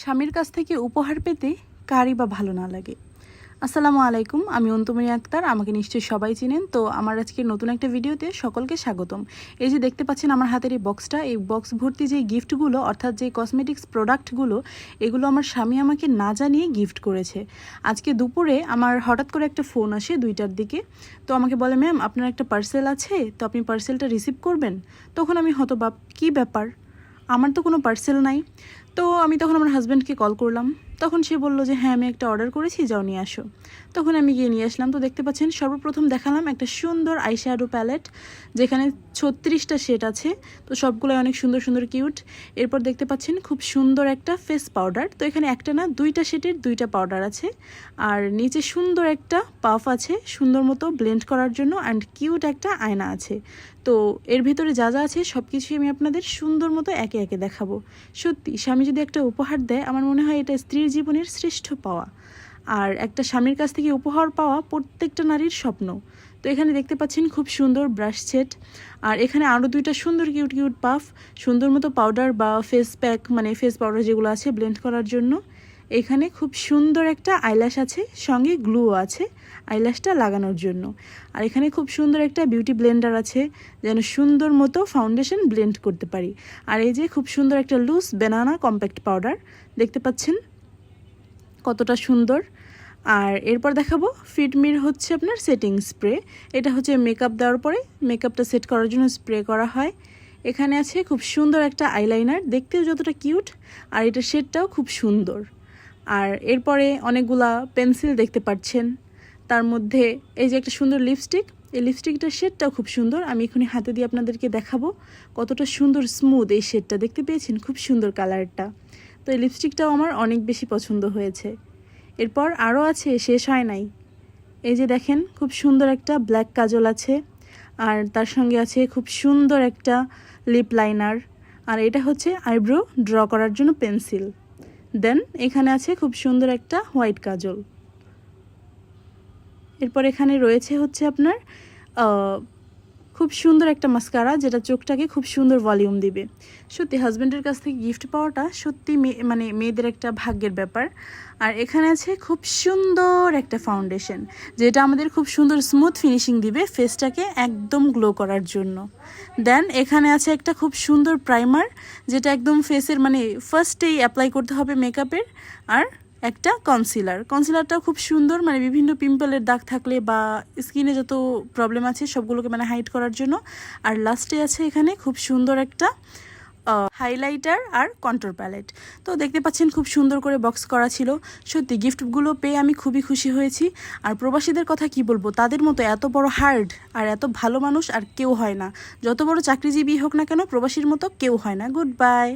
স্বামীর কাছ থেকে উপহার পেতে কারই বা ভালো না লাগে। আসসালামু আলাইকুম, আমি অন্তমণি আক্তার, আমাকে নিশ্চয়ই সবাই চিনেন। তো আমার আজকে নতুন একটা ভিডিওতে সকলকে স্বাগতম। এই যে দেখতে পাচ্ছেন আমার হাতের এই বক্সটা এই বক্স ভর্তি যে গিফটগুলো অর্থাৎ যে কসমেটিক্স প্রোডাক্টগুলো এগুলো আমার স্বামী আমাকে না জানিয়ে গিফট করেছে। আজকে দুপুরে আমার হঠাৎ করে একটা ফোন আসে দুইটার দিকে। তো আমাকে বলে ম্যাম আপনার একটা পার্সেল আছে, তো আপনি পার্সেলটা রিসিভ করবেন? তখন আমি হতবাক, কী ব্যাপার? আমার তো কোনো পার্সেল নাই। তো আমি তখন আমার হাজব্যান্ডকে কল করলাম। তখন সে বলল যে হ্যাঁ আমি একটা অর্ডার করেছি, যাও নিয়ে আসো। তখন আমি গিয়ে নিয়ে আসলাম। তো দেখতে পাচ্ছেন, সর্বপ্রথম দেখালাম একটা সুন্দর আইশ্যাডো প্যালেট যেখানে ছত্রিশটা শেড আছে। তো সবগুলোই অনেক সুন্দর সুন্দর কিউট এরপর দেখতে পাচ্ছেন, খুব সুন্দর একটা ফেস পাউডার তো এখানে একটা না, দুইটা শেডের দুইটা পাউডার আছে। আর নিচে সুন্দর একটা পাফ আছে, সুন্দর মতো ব্লেন্ড করার জন্য অ্যান্ড কিউট একটা আয়না আছে। তো এর ভিতরে যা যা আছে সব কিছুই আমি আপনাদের সুন্দর মতো একে একে দেখাবো। সত্যি, স্বামী যদি একটা উপহার দেয়, আমার মনে হয় এটা স্ত্রীর জীবনের শ্রেষ্ঠ পাওয়া। আর একটা স্বামীর কাছ থেকে উপহার পাওয়া প্রত্যেকটা নারীর স্বপ্ন। তো এখানে দেখতে পাচ্ছেন খুব সুন্দর ব্রাশ সেট। আর এখানে আরও দুইটা সুন্দর কিউট কিউট পাফ, সুন্দর মতো পাউডার বা ফেস প্যাক মানে ফেস পাউডার যেগুলো আছে ব্লেন্ড করার জন্য। এখানে খুব সুন্দর একটা আইলাস আছে, সঙ্গে গ্লুও আছে আইল্যাশটা লাগানোর জন্য। আর এখানে খুব সুন্দর একটা বিউটি ব্লেন্ডার আছে, যেন সুন্দর মতো ফাউন্ডেশন ব্লেন্ড করতে পারি। আর এই যে খুব সুন্দর একটা লুজ বেনানা কম্প্যাক্ট পাউডার, দেখতে পাচ্ছেন? কতটা সুন্দর। আর এরপর দেখাবো, ফিটমির হচ্ছে আপনার সেটিং স্প্রে। এটা হচ্ছে মেকআপ দেওয়ার পরে, মেকআপটা সেট করার জন্য স্প্রে করা হয়। এখানে আছে খুব সুন্দর একটা আইলাইনার, দেখতেও যতটা কিউট, আর এটার শেডটাও খুব সুন্দর। আর এরপরে অনেকগুলা পেন্সিল দেখতে পাচ্ছেন তার মধ্যে এই যে একটা সুন্দর লিপস্টিক, এই লিপস্টিকটার শেডটাও খুব সুন্দর। আমি এখানে হাতে দিয়ে আপনাদেরকে দেখাবো কতটা সুন্দর স্মুথ এই শেডটা। দেখতে পেয়েছেন? খুব সুন্দর কালারটা। তো এই লিপস্টিকটাও আমার অনেক বেশি পছন্দ হয়েছে। এরপর আরও আছে, শেষ হয় নাই। এই যে দেখেন, খুব সুন্দর একটা ব্ল্যাক কাজল আছে। আর তার সঙ্গে আছে খুব সুন্দর একটা লিপ লাইনার আর এটা হচ্ছে আইব্রো ড্র করার জন্য পেন্সিল দেন এখানে আছে খুব সুন্দর একটা হোয়াইট কাজল। এরপর এখানে রয়েছে হচ্ছে আপনার খুব সুন্দর একটা মাস্কারা যেটা চোখটাকে খুব সুন্দর ভলিউম দিবে। সত্যি হাজব্যান্ডের কাছ থেকে গিফট পাওয়াটা সত্যি মানে মেয়েদের একটা ভাগ্যের ব্যাপার। আর এখানে আছে খুব সুন্দর একটা ফাউন্ডেশন যেটা আমাদের খুব সুন্দর স্মুথ ফিনিশিং দিবে ফেসটাকে একদম গ্লো করার জন্য। দেন এখানে আছে একটা খুব সুন্দর প্রাইমার যেটা একদম ফেসের মানে ফার্স্টেই অ্যাপ্লাই করতে হবে মেকআপের আর একটা কনসিলার কনসিলারটাও খুব সুন্দর মানে বিভিন্ন পিম্পলের দাগ থাকলে বা স্কিনে যত প্রবলেম আছে সবগুলোকে মানে হাইড করার জন্য। আর লাস্টে আছে এখানে খুব সুন্দর একটা হাইলাইটার আর কন্ট্রোল প্যালেট তো দেখতে পাচ্ছেন খুব সুন্দর করে বক্স করা ছিল। সত্যি গিফটগুলো পেয়ে আমি খুবই খুশি হয়েছি। আর প্রবাসীদের কথা কি বলব, তাদের মতো এত বড় হার্ড আর এত ভালো মানুষ আর কেউ হয় না। যত বড় চাকরিজীবী হোক না কেন, প্রবাসীর মতো কেউ হয় না। Good bye